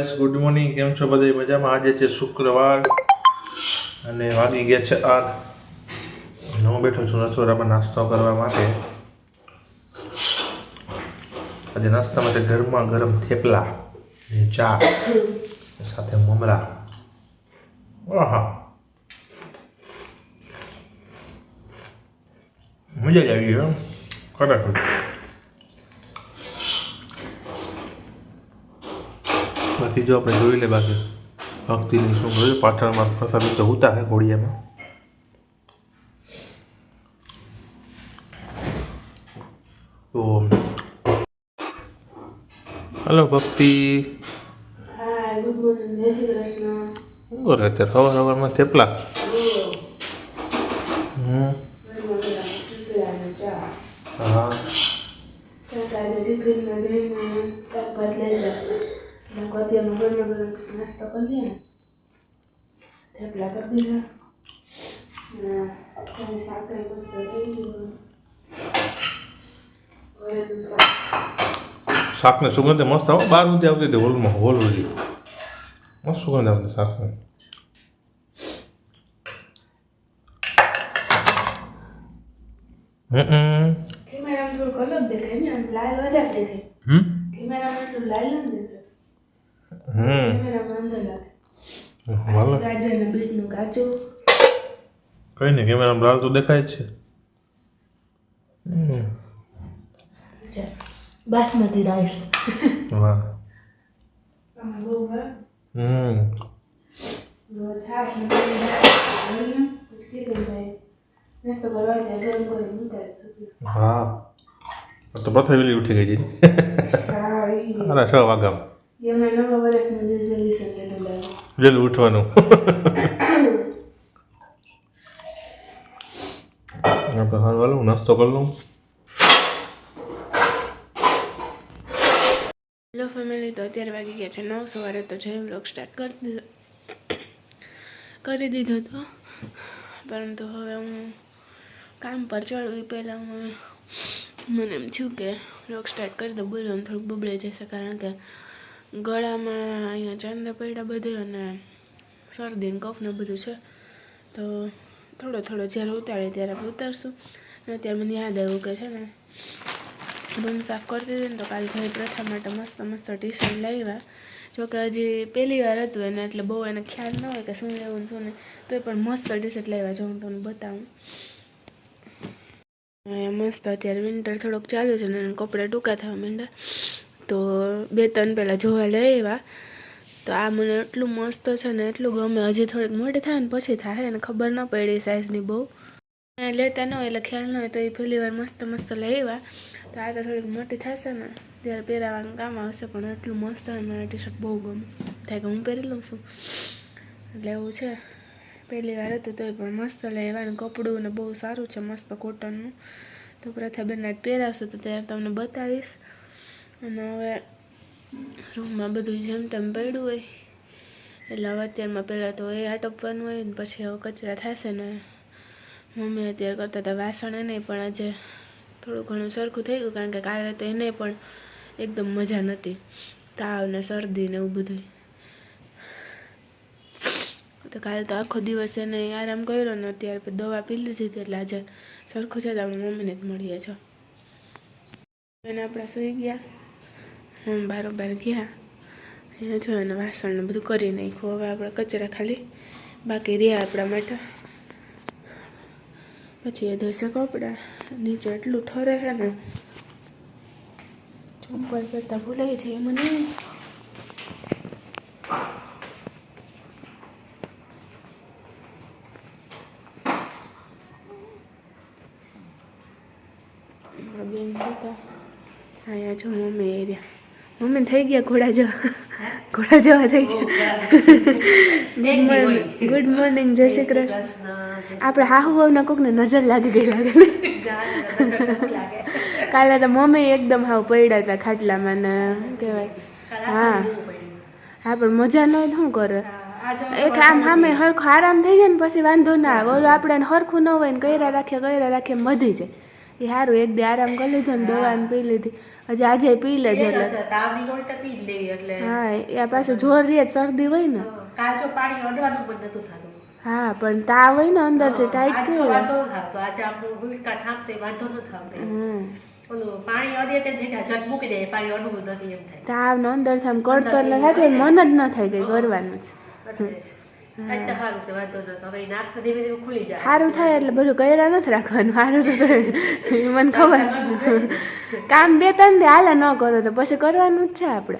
Guys good morning કેમ છો બધા મજામાં? આજે છે શુક્રવાર અને વાગી ગયા છે આઠ. હું બેઠો છું રસોડામાં નાસ્તો કરવા માટે. આજે નાસ્તા માટે ગરમા ગરમ થેપલા ને ચા સાથે મમરા. આહા. મજા જ આવી હો. ખરેખર. બાકી જો આપણે જોઈ લે બાકી ભક્તિની શું જોયું પાછળમાં પ્રસાદી તો ઉતા હે ઘોડિયામાં. તો હલો ભક્તિ. શું કરે અત્યારે. સવાર સવારમાં થેપલા. હમ. હા. અત્યારનો ગરમ ગરમ નાસ્તો કરીએ ને થેપલા કરી દીધા અને સાકરી મસ્ત ઘરેનું શાક શાકને સુગંધ મસ્ત આવો બાર સુધી આવતી હતી હોલમાં હોલ સુધી મસ્ત સુગંધ આવતી શાકને કેમેરામાં થોડુંક અલગ દેખાય ને લાલ વધારે દેખાય કેમેરામાં એટલું લાલ ન કઈ નહીં કેમેરામાં લાલ તો દેખાય જ છે. બાસમતી રાઈસ. વાહ. હમ. હા તો પ્રથમ વેલી ઉઠી ગઈ હતી હા અરે છ વાગ્યા. વેલું ઉઠવાનું. આપણે હાલ વાલો નાસ્તો કરી લઉં. હેલો ફેમિલી તો અત્યારે વાગી ગયા છે નવ સવારે તો જય બ્લોગ સ્ટાર્ટ કરી દીધો કરી દીધો તો. પરંતુ હવે હું કામ પર ચડું પહેલાં હું મને એમ થયું કે બ્લોગ સ્ટાર્ટ કરી દઉં. બોલવાનું થોડુંક બબડે જશે કારણ કે ગળામાં અહીંયા ચાંદા પડ્યા બધે અને શરદી ને ને બધું છે. તો થોડો થોડો જ્યારે ઉતારે ત્યારે આપણે ઉતારશું. અને અત્યારે મને યાદ આવ્યું કે છે ને રૂમ સાફ કરતી હતી ને તો કાલે જય પ્રથા માટે મસ્ત મસ્ત ટી શર્ટ લાવ્યા જોકે હજી પહેલી વાર હતું એને, એટલે બહુ એને ખ્યાલ ન હોય કે શું લેવું ને શું નહીં. તોય પણ મસ્ત ટી શર્ટ લાવ્યા જો હું તમને બતાવું. મસ્ત અત્યારે વિન્ટર થોડોક ચાલુ છે ને કપડાં ટૂંકા થવા માંડ્યા. તો બે ત્રણ પહેલાં જોવા લઈ આવ્યા તો આ મને એટલું મસ્ત છે ને એટલું ગમે. હજી થોડીક મોટી થાય ને પછી થાય અને ખબર ન પડી સાઇઝની બહુ. લેતા ન હોય એટલે ખ્યાલ ન હોય તો એ પહેલી વાર મસ્ત મસ્ત લઈ આવ્યા તો આ તો થોડીક મોટી થશે ને ત્યારે પહેરાવાનું કામ આવશે, પણ એટલું મસ્ત અને મને ટી શર્ટ બહુ ગમે. થાય કે હું પહેરી લઉં છું. એટલે એવું છે. પહેલી વાર હતું તોય પણ મસ્ત લેવાનું કપડું ને બહુ સારું છે, મસ્ત કોટનનું તો પ્રથા બેન પહેરાવશો તો ત્યારે તમને બતાવીશ. અને હવે રૂમમાં બધું જેમ તેમ પડ્યું હોય. એટલે હવે અત્યારમાં પહેલાં તો એ આટપવાનું હોય ને પછી હવે કચરા થશે ને મમ્મી અત્યારે કરતા હતા વાસણ એને પણ આજે થોડું ઘણું સરખું થઈ ગયું કારણ કે કાલે તો એને પણ એકદમ મજા નહોતી. તાવ ને શરદી ને એવું બધું તો કાલે તો આખો દિવસ એને આરામ કર્યો ને અત્યારે પછી દવા પી લીધી હતી એટલે આજે સરખું છે તો આપણે મમ્મીને જ મળીએ છો. એને આપણા સૂઈ ગયા. હમ, બારોબાર ગયા. અહીંયા જો એને વાસણને બધું કરી નાખ્યું. હવે આપણે કચરા ખાલી બાકી રહ્યા આપણા માટે. પછી એ ધોશે કપડાં. નીચે એટલું ઠરે છે ને. ચંપલ કરતાં ભૂલાઈ છે મને. બેન બેન તો અહીંયા જો મમ્મી એરિયા મમ્મી થઈ ગયા ઘોડા જવા. ઘોડા જવા થઈ ગયા. ગુડ મોર્નિંગ જય શ્રી કૃષ્ણ. આપણે હાહુ વહુના કોકને નજર લાગી ગઈ લાગે કાલે તો મમ્મી એકદમ હાવ પડ્યા હતા ખાટલામાં ને કહેવાય? હા. હા પણ મજા ન હોય શું કરે? એક આમ સામે હરખો આરામ થઈ જાય ને પછી વાંધો ના આવે. ઓલું આપણે હરખું ન હોય ને કર્યા રાખીએ કર્યા રાખીએ મધી જાય. એ સારું એક દી આરામ કરી લીધો ને દવા ને પી લીધી. હજી આજે પી લેજો એટલે. તાવની હોય તો પી જ લેવી એટલે. હા એ પાછું જોર રહે શરદી હોય ને. કાચો પાણી અડવાનું પણ નતું થતું. હા પણ તાવ હોય ને અંદરથી ટાઈટ થયો વાંધો ન થતો આજે આપણું વીટકા ઠામતે વાંધો ન થતો હમ. ઓલું પાણી અડે તે જગ્યા જટ મૂકી દે પાણી અડવું નથી એમ થાય. તાવ ને અંદરથી આમ કરતો એટલે થાય મન જ ન થાય કે કરવાનું છે. સારું છે વાંધો ન હવે નાક તો ધીમે ધીમે ખુલી જાય સારું થાય એટલે બધું કર્યા નથી રાખવાનું સારું તો થાય. એ મને ખબર કામ બે ત્રણ દે હાલે ન કરો તો પછી કરવાનું જ છે આપણે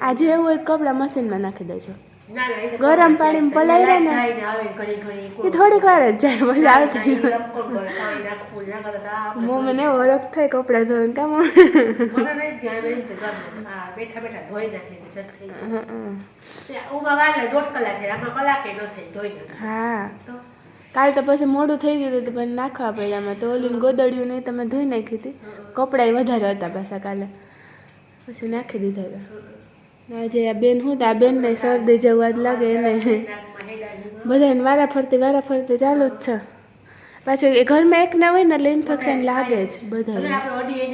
આજે એવું હોય કપડાં મશીનમાં નાખી દેજો ના ના એ તો ગરમ પાણીમાં પલાઈ રહે ને. એ થોડીક વાર જ જાય પછી આવતી પાણી ને કરે, પાણી નાખવું ના કરે તો આ આપણે મમ્મીને ઓળખ થાય કપડા ધોઈને કામ મને. હા બેઠા ધોઈ નાખે હા. કાલ તો પછી મોડું થઈ ગયું હતું પણ નાખવા પડ્યા આમાં તો ઓલી ગોદડ્યું નહીં તમે ધોઈ નાખી હતી. કપડાં વધારે હતા પાછા કાલે. પછી નાખી દીધા હતા. આજે આ બેન હું તો આ બેનને શરદી જેવું જ લાગે એને. બધાને વારા ફરતી વારા ફરતી ચાલુ જ છે. પાછું એ ઘરમાં એક ના હોય ને એટલે ઇન્ફેક્શન લાગે જ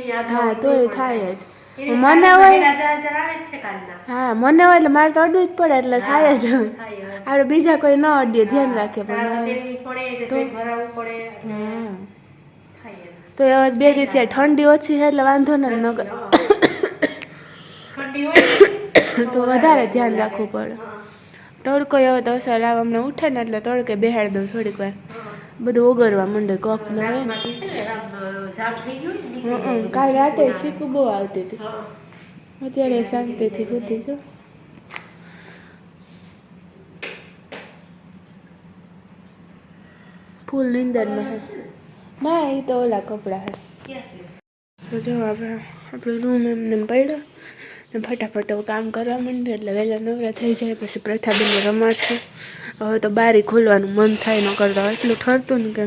યાદ હા તો એ થાય જ. મને હોય હા મને હોય એટલે મારે તો અડવું જ પડે એટલે થાય જ. આપણે બીજા કોઈ ન અડીએ ધ્યાન રાખે પણ. તો હવે બે દી ઠંડી ઓછી છે એટલે વાંધો ન ઠંડી હોય તો વધારે ધ્યાન રાખવું પડે. તડકો એવો તો અસર આવે અમને ઉઠે ને એટલે તડકે બેહાડી દઉં થોડીક વાર. બધું ઓગળવા માંડે કફ ને કાલ રાતે છીકું બહુ આવતી હતી. અત્યારે શાંતિથી સુધી જો ફૂલ નીંદરમાં હશે ના એ તો ઓલા કપડાં હે. તો જો આપણે આપણો રૂમ એમને એમ પડ્યો. ફટાફટ હવે કામ કરવા માંડે એટલે વહેલા નવરા થઈ જાય પછી પ્રથાબેનને રમાડશે. હવે તો બારી ખોલવાનું મન થાય ન કરતા એટલું ઠરતું ને કે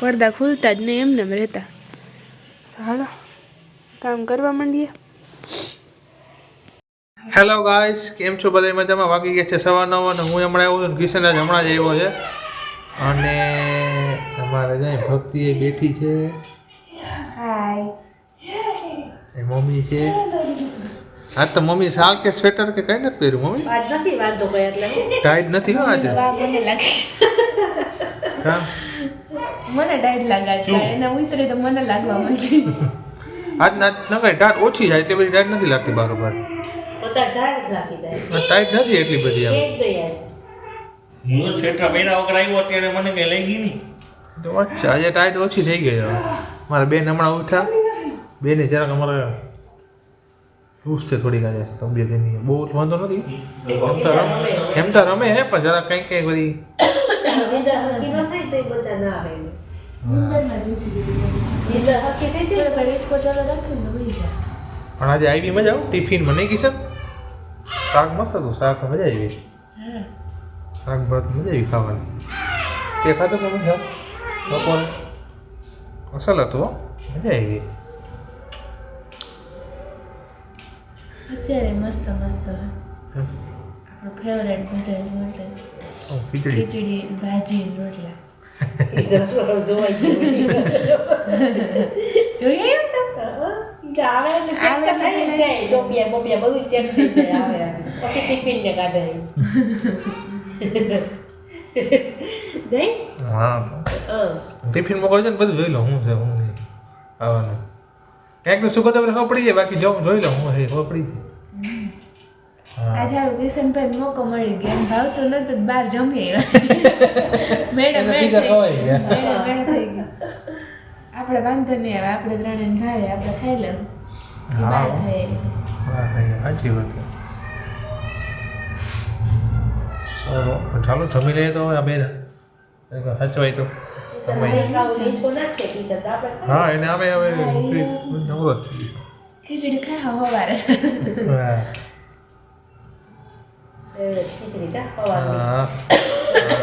પડદા ખુલતા જ નહીં એમને એમ રહેતા. તો હાલો કામ કરવા માંડીએ. હેલો ગાઈસ કેમ છો બધા? મજામાં? વાગી ગયા છે સવાર નવ અને હું હમણાં આવ્યો છું કિશન આજ હમણાં જ આવ્યો છે. અને અમારે જાય ભક્તિ એ બેઠી છે. હાય એ મમ્મી છે. આજ તો મમ્મી શાલ કે સ્વેટર કે કઈ નથી પહેર્યું મમ્મી? આજ નથી વાંધો કઈ એટલે ટાઈટ નથી હો આજે મને લાગે. કામ મને ટાઈટ લાગે એને ઉતરે તો મને લાગવા માંડે. આજ ના ન કઈ ટાઈટ ઓછી જાય એટલી બધી ટાઈટ નથી લાગતી બરોબર બાર. ઝાડ જ રાખી દે ટાઈટ નથી એટલી બધી આમ. હું તો છેટા મહિના વગર આવ્યો અત્યારે મને મેં લઈ ગઈ નહીં. તો અચ્છા આજે ટાઈટ ઓછી થઈ ગઈ હવે. મારા બેન હમણાં ઉઠ્યા. બેને જરાક અમારે લૂઝ છે થોડીક આજે, તબિયત એની. બહુ વાંધો નથી. એમ તો રમ, એમ તો રમે હે, પણ જરા કંઈક કંઈક બધી પણ આજે આવી મજા આવું, ટિફિન મને કિશન શાક મસ્ત હતું, શાક મજા આવી. શાક, ભાત મજા આવી ખાવાની. તે ખાધું કે મજા? બપોરે? અસલ હતું મજા આવી. અત્યારે મસ્ત મસ્ત. આપણો ફેવરેટ બધાનું એટલે ખીચડી? ભાજી રોટલા. જોઈએ આવે જાય. ટોપિયા બોપિયા બધું ચેક થઈ જાય આવે પછી ટિફિન ને કાઢે નહીં હા. હા ટિફિનમાં ને બધું જોઈ લો હું છે હું આવવાનું. ક્યાંક તો સુગંધ આપણે ખબર પડી જાય બાકી જો જોઈ લો હું હે ખબર પડી જાય. આ સારું કિશનભાઈ મોકો મળી ગયો એમ ભાવતું નતું તો બહાર જમી મેડમ. મેડમ થઈ ગયું. આપણે વાંધો નહીં આવે આપણે ત્રણે ખાઈએ આપણે ખાઈ લેવું બાર સાચી વાત ચાલો જમી લઈએ તો આ બેન. સચવાય તો. સમય ખાવું નીચો નાખીએ ટીચર તો આપણે ખાઈએ. હા એને આવે હવે નવરો જ થઈ ખીચડી ખાવા સવારે ગયો. હા એ ખીચડી કા ખવાની હા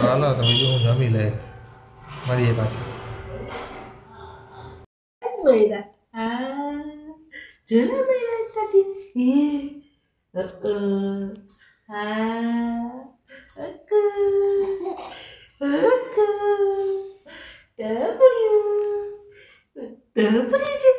હાલો તો બીજું હું જમી લે મળીએ પાછું મહિના હા જોના મહિના તાતી હે અક્કુ હા What is it?